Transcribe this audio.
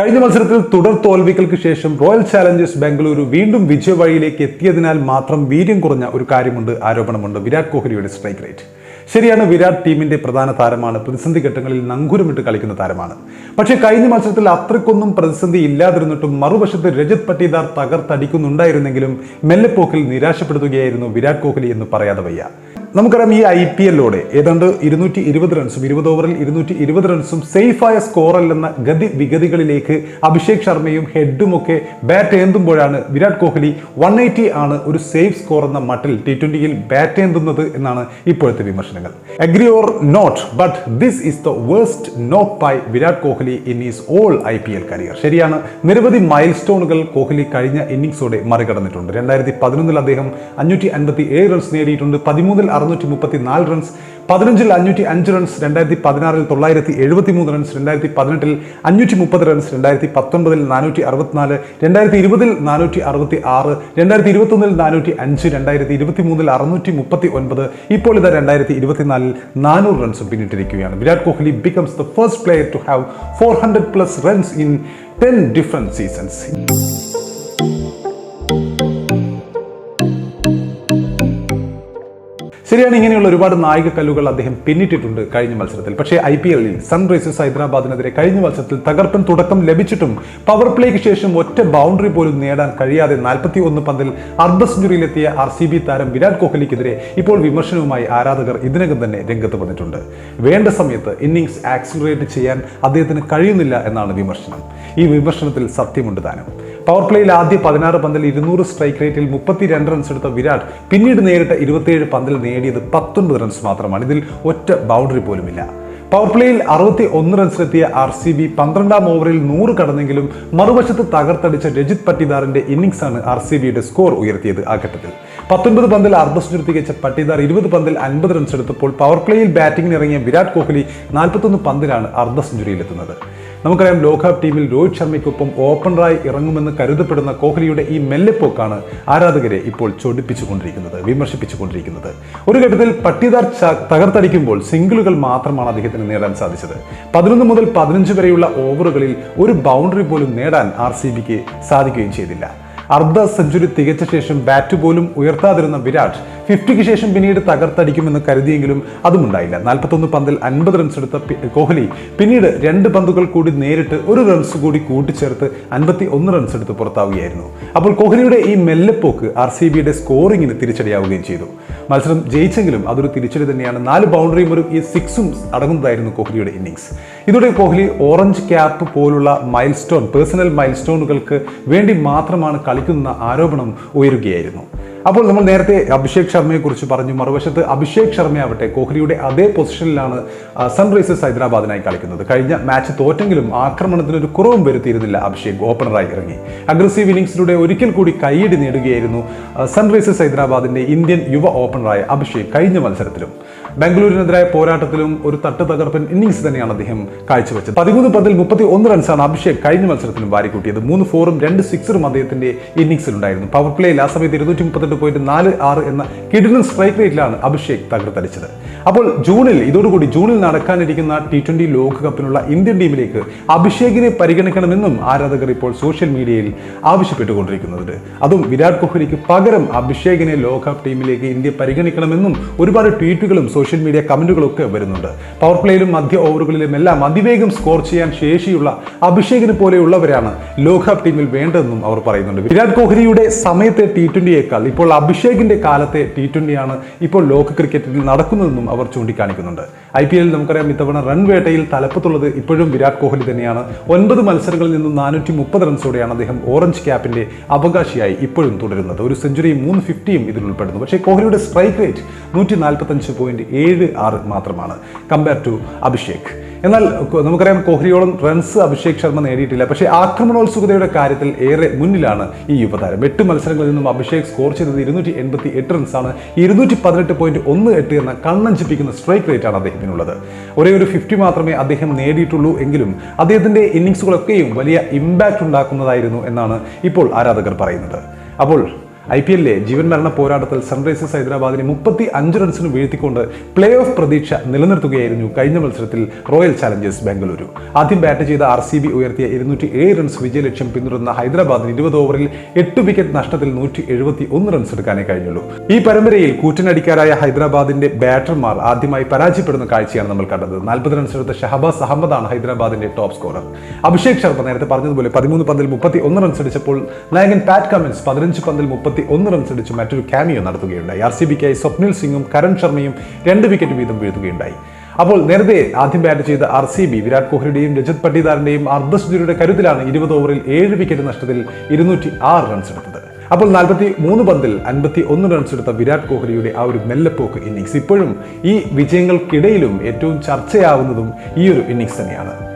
കഴിഞ്ഞ മത്സരത്തിൽ തുടർ തോൽവികൾക്ക് ശേഷം റോയൽ ചാലഞ്ചേഴ്സ് ബാംഗ്ലൂരു വീണ്ടും വിജയവഴിയിലേക്ക് എത്തിയതിനാൽ മാത്രം വീര്യം കുറഞ്ഞ ഒരു കാര്യമുണ്ട് ആരോപണമുണ്ട്. വിരാട് കോഹ്ലിയുടെ സ്ട്രൈക്ക് റേറ്റ് ശരിയാണ് വിരാട് ടീമിന്റെ പ്രധാന താരമാണ്. പ്രതിസന്ധി ഘട്ടങ്ങളിൽ നങ്കൂരമിട്ട് കളിക്കുന്ന താരമാണ്. പക്ഷേ കഴിഞ്ഞ മത്സരത്തിൽ അത്രയ്ക്കൊന്നും പ്രതിസന്ധി ഇല്ലാതിരുന്നിട്ടും മറുവശത്ത് രജത് പട്ടീദാർ തകർത്തടിക്കുന്നുണ്ടായിരുന്നെങ്കിലും മെല്ലെപ്പോക്കിൽ നിരാശപ്പെടുത്തുകയായിരുന്നു വിരാട് കോഹ്ലി എന്ന് പറയാതെ വയ്യ. നമുക്കറിയാം ഈ ഐ പി എല്ലോടെ ഏതാണ്ട് ഇരുന്നൂറ്റി ഇരുപത് റൺസും ഇരുപത് ഓവറിൽ ഇരുന്നൂറ്റി ഇരുപത് റൺസും സേഫായ സ്കോറല്ലെന്ന ഗതി വിഗതികളിലേക്ക് അഭിഷേക് ശർമ്മയും ഹെഡും ഒക്കെ ബാറ്റ് ഏന്തുമ്പോഴാണ് വിരാട് കോഹ്ലി വൺ എയ്റ്റി ആണ് ഒരു സേഫ് സ്കോർ എന്ന മട്ടിൽ ടി ട്വന്റിയിൽ ബാറ്റ് ഏന്തുന്നത് എന്നാണ് ഇപ്പോഴത്തെ വിമർശനങ്ങൾ. Agree or not but this is the worst knock by Virat Kohli in his all I P L career ശരിയാണ് നിരവധി മൈൽ സ്റ്റോണുകൾ കോഹ്ലി കഴിഞ്ഞ ഇന്നിംഗ്സോടെ മറികടന്നിട്ടുണ്ട്. രണ്ടായിരത്തി പതിനൊന്നിൽ അദ്ദേഹം അഞ്ഞൂറ്റി അൻപത്തി ഏഴ് റൺസ് നേടിയിട്ടുണ്ട്. പതിമൂന്നിൽ അറുന്നൂറ്റി മുപ്പത്തി നാല് റൺസ് പതിനഞ്ചിൽ അഞ്ഞൂറ്റി അഞ്ച് റൺസ് രണ്ടായിരത്തി പതിനാറിൽ തൊള്ളായിരത്തി എഴുപത്തി മൂന്ന് റൺസ് രണ്ടായിരത്തി പതിനെട്ടിൽ അഞ്ഞൂറ്റി മുപ്പത് റൺസ് രണ്ടായിരത്തി പത്തൊൻപതിൽ നാനൂറ്റി അറുപത്തിനാല് രണ്ടായിരത്തി ഇരുപതിൽ നാനൂറ്റി അറുപത്തി ആറ് രണ്ടായിരത്തി ഇരുപത്തൊന്നിൽ നാനൂറ്റി അഞ്ച് രണ്ടായിരത്തി ഇരുപത്തി മൂന്നിൽ അറുന്നൂറ്റി മുപ്പത്തി ഒൻപത് ഇപ്പോൾ ഇത് രണ്ടായിരത്തി ഇരുപത്തിനാലിൽ നാനൂറ് runs പിന്നിട്ടിരിക്കുകയാണ്. Virat Kohli becomes the first player to have four hundred plus runs in ten different seasons ശരിയാണ് ഇങ്ങനെയുള്ള ഒരുപാട് നായിക കല്ലുകൾ അദ്ദേഹം പിന്നിട്ടിട്ടുണ്ട് കഴിഞ്ഞ മത്സരത്തിൽ. പക്ഷേ ഐ പി എല്ലിൽ സൺറൈസേഴ്സ് ഹൈദരാബാദിനെതിരെ കഴിഞ്ഞ മത്സരത്തിൽ തകർപ്പൻ തുടക്കം ലഭിച്ചിട്ടും പവർ പ്ലേക്ക് ശേഷം ഒറ്റ ബൗണ്ടറി പോലും നേടാൻ കഴിയാതെ നാൽപ്പത്തി ഒന്ന് പന്തിൽ അർദ്ധ സെഞ്ചുറിയിലെത്തിയ ആർ സി ബി താരം വിരാട് കോഹ്ലിക്കെതിരെ ഇപ്പോൾ വിമർശനവുമായി ആരാധകർ ഇതിനകം തന്നെ രംഗത്ത് വന്നിട്ടുണ്ട്. വേണ്ട സമയത്ത് ഇന്നിങ്സ് ആക്സിലറേറ്റ് ചെയ്യാൻ അദ്ദേഹത്തിന് കഴിയുന്നില്ല എന്നാണ് വിമർശനം. ഈ വിമർശനത്തിൽ സത്യമുണ്ട് താനും പവർ പ്ലേയിൽ ആദ്യ പതിനാറ് പന്തിൽ ഇരുന്നൂറ് സ്ട്രൈക്ക് റേറ്റിൽ മുപ്പത്തി രണ്ട് റൺസ് എടുത്ത വിരാട് പിന്നീട് നേരിട്ട ഇരുപത്തിയേഴ് പന്തിൽ നേടിയത് പത്തൊൻപത് റൺസ് മാത്രമാണ്. ഇതിൽ ഒറ്റ ബൗണ്ടറി പോലുമില്ല. പവർ പ്ലേയിൽ അറുപത്തി ഒന്ന് റൺസിലെത്തിയ ആർ സി ബി പന്ത്രണ്ടാം ഓവറിൽ നൂറ് കടന്നെങ്കിലും മറുവശത്ത് തകർത്തടിച്ച രജിത് പട്ടിദാറിന്റെ ഇന്നിംഗ്സാണ് ആർ സി ബിയുടെ സ്കോർ ഉയർത്തിയത് ആ ഘട്ടത്തിൽ. പത്തൊൻപത് പന്തിൽ അർദ്ധ സെഞ്ചുറി തികച്ച പട്ടിദാർ ഇരുപത് പന്തിൽ അൻപത് റൺസ് എടുത്തപ്പോൾ പവർ പ്ലേയിൽ ബാറ്റിംഗിനിറങ്ങിയ വിരാട് കോഹ്ലി നാൽപ്പത്തൊന്ന് പന്തിലാണ് അർദ്ധ സെഞ്ചുറിയിലെത്തുന്നത് നമുക്കറിയാം ലോകകപ്പ് ടീമിൽ രോഹിത് ശർമ്മയ്ക്കൊപ്പം ഓപ്പണറായി ഇറങ്ങുമെന്ന് കരുതപ്പെടുന്ന കോഹ്ലിയുടെ ഈ മെല്ലെപ്പോക്കാണ് ആരാധകരെ ഇപ്പോൾ ചൊടിപ്പിച്ചുകൊണ്ടിരിക്കുന്നത് വിമർശിപ്പിച്ചുകൊണ്ടിരിക്കുന്നത്. ഒരു ഘട്ടത്തിൽ പട്ടിദാർ തകർത്തടിക്കുമ്പോൾ സിംഗിളുകൾ മാത്രമാണ് അദ്ദേഹത്തിന് നേടാൻ സാധിച്ചത്. പതിനൊന്ന് മുതൽ പതിനഞ്ച് വരെയുള്ള ഓവറുകളിൽ ഒരു ബൗണ്ടറി പോലും നേടാൻ ആർ സി ബിക്ക് സാധിക്കുകയും ചെയ്തില്ല. അർദ്ധ സെഞ്ചുറി തികച്ച ശേഷം ബാറ്റ് പോലും ഉയർത്താതിരുന്ന വിരാട് ഫിഫ്റ്റിക്ക് ശേഷം പിന്നീട് തകർത്തടിക്കുമെന്ന് കരുതിയെങ്കിലും അതും ഉണ്ടായില്ല നാൽപ്പത്തൊന്ന് പന്തിൽ അൻപത് റൺസ് എടുത്ത കോഹ്ലി പിന്നീട് രണ്ട് പന്തുകൾ കൂടി നേരിട്ട് ഒരു റൺസ് കൂടി കൂട്ടിച്ചേർത്ത് അൻപത്തി ഒന്ന് റൺസ് എടുത്ത് പുറത്താവുകയായിരുന്നു. അപ്പോൾ കോഹ്ലിയുടെ ഈ മെല്ലെപ്പോക്ക് ആർ സി ബിയുടെ സ്കോറിങ്ങിന് തിരിച്ചടിയാവുകയും ചെയ്തു. മത്സരം ജയിച്ചെങ്കിലും അതൊരു തിരിച്ചടി തന്നെയാണ്. നാല് ബൗണ്ടറിയും ഒരു ഈ സിക്സും അടങ്ങുന്നതായിരുന്നു കോഹ്ലിയുടെ ഇന്നിങ്സ് ഇതോടെ കോഹ്ലി ഓറഞ്ച് ക്യാപ്പ് പോലുള്ള മൈൽ സ്റ്റോൺ പേഴ്സണൽ മൈൽ സ്റ്റോണുകൾക്ക് വേണ്ടി മാത്രമാണ് കളിക്കുന്ന ആരോപണം ഉയരുകയായിരുന്നു. അപ്പോൾ നമ്മൾ നേരത്തെ അഭിഷേക് ശർമ്മയെക്കുറിച്ച് പറഞ്ഞു. മറുവശത്ത് അഭിഷേക് ശർമ്മയാവട്ടെ കോഹ്ലിയുടെ അതേ പൊസിഷനിലാണ് സൺറൈസേഴ്സ് ഹൈദരാബാദിനായി കളിക്കുന്നത്. കഴിഞ്ഞ മാച്ച് തോറ്റെങ്കിലും ആക്രമണത്തിന് ഒരു കുറവും വരുത്തിയിരുന്നില്ല അഭിഷേക്. ഓപ്പണറായി ഇറങ്ങി. അഗ്രസീവ് ഇന്നിംഗ്സിലൂടെ ഒരിക്കൽ കൂടി കൈയടി നേടുകയായിരുന്നു സൺറൈസേഴ്സ് ഹൈദരാബാദിന്റെ ഇന്ത്യൻ യുവ ഓപ്പണറായ അഭിഷേക് കഴിഞ്ഞ മത്സരത്തിലും. ബാംഗ്ലൂരിനെതിരായ പോരാട്ടത്തിലും ഒരു തട്ട് തകർപ്പൻ ഇന്നിംഗ്സ് തന്നെയാണ് അദ്ദേഹം കാഴ്ചവെച്ചത്. പതിമൂന്ന് പതിൽ മുപ്പത്തി ഒന്ന് റൺസാണ് അഭിഷേക് കഴിഞ്ഞ മത്സരത്തിലും വാരിക്കൂട്ടിയത്. മൂന്ന് ഫോറും രണ്ട് സിക്സറും അദ്ദേഹത്തിന്റെ ഇന്നിംഗ്സിലുണ്ടായിരുന്നു. പവർ പ്ലേയിൽ ആ സമയത്ത് ഇരുന്നൂറ്റി മുപ്പത്തെട്ട് പോയിന്റ് നാല് ആറ് എന്ന കിടിലൻ സ്ട്രൈക്ക് റേറ്റിലാണ് അഭിഷേക് തകർത്തടിച്ചത്. അപ്പോൾ ജൂണിൽ ഇതോടുകൂടി ജൂണിൽ നടക്കാനിരിക്കുന്ന ടി ട്വന്റി ലോകകപ്പിനുള്ള ഇന്ത്യൻ ടീമിലേക്ക് അഭിഷേകിനെ പരിഗണിക്കണമെന്നും ആരാധകർ ഇപ്പോൾ സോഷ്യൽ മീഡിയയിൽ ആവശ്യപ്പെട്ടുകൊണ്ടിരിക്കുന്നുണ്ട്. അതും വിരാട് കോഹ്ലിക്ക് പകരം അഭിഷേകിനെ ലോകകപ്പ് ടീമിലേക്ക് ഇന്ത്യ പരിഗണിക്കണമെന്നും ഒരുപാട് ട്വീറ്റുകളും സോഷ്യൽ മീഡിയ കമന്റുകളും ഒക്കെ വരുന്നുണ്ട്. പവർ പ്ലേയിലും മധ്യ ഓവറുകളിലും എല്ലാം അതിവേഗം സ്കോർ ചെയ്യാൻ ശേഷിയുള്ള അഭിഷേകിനെ പോലെയുള്ളവരാണ് ലോകകപ്പ് ടീമിൽ വേണ്ടതെന്നും അവർ പറയുന്നുണ്ട്. വിരാട് കോഹ്ലിയുടെ സമയത്തെ ടി ട്വന്റിയേക്കാൾ ഇപ്പോൾ അഭിഷേകിന്റെ കാലത്തെ ടി ട്വന്റിയാണ് ഇപ്പോൾ ലോക ക്രിക്കറ്റിൽ നടക്കുന്നതെന്നും അവർ ചൂണ്ടിക്കാണിക്കുന്നുണ്ട്. ഐ പി എല്ലിൽ നമുക്കറിയാം ഇത്തവണ റൺ വേട്ടയിൽ തലപ്പത്തുള്ളത് ഇപ്പോഴും വിരാട് കോഹ്ലി തന്നെയാണ്. ഒൻപത് മത്സരങ്ങളിൽ നിന്നും നാനൂറ്റി മുപ്പത് റൺസോടെയാണ് അദ്ദേഹം ഓറഞ്ച് ക്യാപ്പിന്റെ അവകാശിയായി ഇപ്പോഴും തുടരുന്നത്. ഒരു സെഞ്ചുറിയും മൂന്ന് ഫിഫ്റ്റിയും ഇതിൽ ഉൾപ്പെടുന്നു. പക്ഷേ കോഹ്ലിയുടെ സ്ട്രൈക്ക് റേറ്റ് നൂറ്റി നാൽപ്പത്തഞ്ച് പോയിന്റ് ഏഴ് ആറ് മാത്രമാണ് കമ്പയർ ടു അഭിഷേക്. എന്നാൽ നമുക്കറിയാം കോഹ്ലിയോളം റൺസ് അഭിഷേക് ശർമ്മ നേടിയിട്ടില്ല. പക്ഷേ ആക്രമണോത്സുകതയുടെ കാര്യത്തിൽ ഏറെ മുന്നിലാണ് ഈ യുവതാരം. എട്ട് മത്സരങ്ങളിൽ നിന്നും അഭിഷേക് സ്കോർ ചെയ്തത് ഇരുന്നൂറ്റി എൺപത്തി എട്ട് റൺസാണ് ഇരുന്നൂറ്റി പതിനെട്ട് പോയിന്റ് ഒന്ന് എട്ട് എന്ന കണ്ണഞ്ചിപ്പിക്കുന്ന സ്ട്രൈക്ക് റേറ്റ് ആണ് അദ്ദേഹത്തിനുള്ളത്. ഒരേ ഒരു ഫിഫ്റ്റി മാത്രമേ അദ്ദേഹം നേടിയിട്ടുള്ളൂ എങ്കിലും അദ്ദേഹത്തിന്റെ ഇന്നിങ്സുകളൊക്കെയും വലിയ ഇമ്പാക്റ്റ് ഉണ്ടാക്കുന്നതായിരുന്നു എന്നാണ് ഇപ്പോൾ ആരാധകർ പറയുന്നത്. അപ്പോൾ ഐ പി എല്ലിലെ ജീവൻ മരണ പോരാട്ടത്തിൽ സൺറൈസേഴ്സ് ഹൈദരാബാദിനെ മുപ്പത്തി അഞ്ച് റൺസിന് വീഴ്ത്തിക്കൊണ്ട് പ്ലേ ഓഫ് പ്രതീക്ഷ നിലനിർത്തുകയായിരുന്നു കഴിഞ്ഞ മത്സരത്തിൽ റോയൽ ചാലഞ്ചേഴ്സ് ബംഗളൂരു. ആദ്യം ബാറ്റ് ചെയ്ത ആർ സി ബി ഉയർത്തിയ ഇരുന്നൂറ്റി ഏഴ് റൺസ് വിജയലക്ഷ്യം പിന്തുടർന്ന ഹൈദരാബാദിന് ഇരുപത് ഓവറിൽ എട്ട് വിക്കറ്റ് നഷ്ടത്തിൽ നൂറ്റി എഴുപത്തി ഒന്ന് റൺസ് എടുക്കാനേ കഴിഞ്ഞുള്ളൂ. ഈ പരമ്പരയിൽ കൂറ്റനടിക്കാരായ ഹൈദരാബാദിന്റെ ബാറ്റർമാർ ആദ്യമായി പരാജയപ്പെടുന്ന കാഴ്ചയാണ് നമ്മൾ കണ്ടത്. നാൽപ്പത് റൺസ് എടുത്ത ഷഹബാസ് അഹമ്മദാണ് ഹൈദരാബാദിന്റെ ടോപ്പ് സ്കോറർ. അഭിഷേക് ശർമ്മ നേരത്തെ പറഞ്ഞതുപോലെ പതിമൂന്ന് പന്തിൽ മുപ്പത്തി ഒന്ന് റൺസ് അടിച്ചപ്പോൾ നായകൻ പാറ്റ് കമിൻസ് പതിനഞ്ച് പന്തിൽ മുപ്പത്തി ഒന്ന് റൺസ് അടിച്ച് മറ്റൊരു ക്യാമിയോ നടത്തുകയുണ്ടായി. ആർ സി ബിക്കായി സ്വപ്നിൽ സിംഗും കരൺ ശർമ്മയും രണ്ട് വിക്കറ്റ് വീതം വീഴ്ത്തുകയുണ്ടായി. അപ്പോൾ നേരത്തെ ആദ്യം ബാറ്റ് ചെയ്ത ആർ സി ബി വിരാട് കോഹ്ലിയുടെയും രജത് പട്ടിദാറിന്റെയും അർദ്ധസുജിയുടെ കരുത്തിലാണ് ഇരുപത് ഓവറിൽ ഏഴ് വിക്കറ്റ് നഷ്ടത്തിൽ ഇരുന്നൂറ്റി ആറ് റൺസ് എടുത്തത്. അപ്പോൾ നാൽപ്പത്തി മൂന്ന് പന്തിൽ അൻപത്തി ഒന്ന് റൺസ് എടുത്ത വിരാട് കോഹ്ലിയുടെ ആ ഒരു മെല്ലപ്പോക്ക് ഇന്നിങ്സ് ഇപ്പോഴും ഈ വിജയങ്ങൾക്കിടയിലും ഏറ്റവും ചർച്ചയാവുന്നതും ഈ ഒരു ഇന്നിങ്സ് തന്നെയാണ്.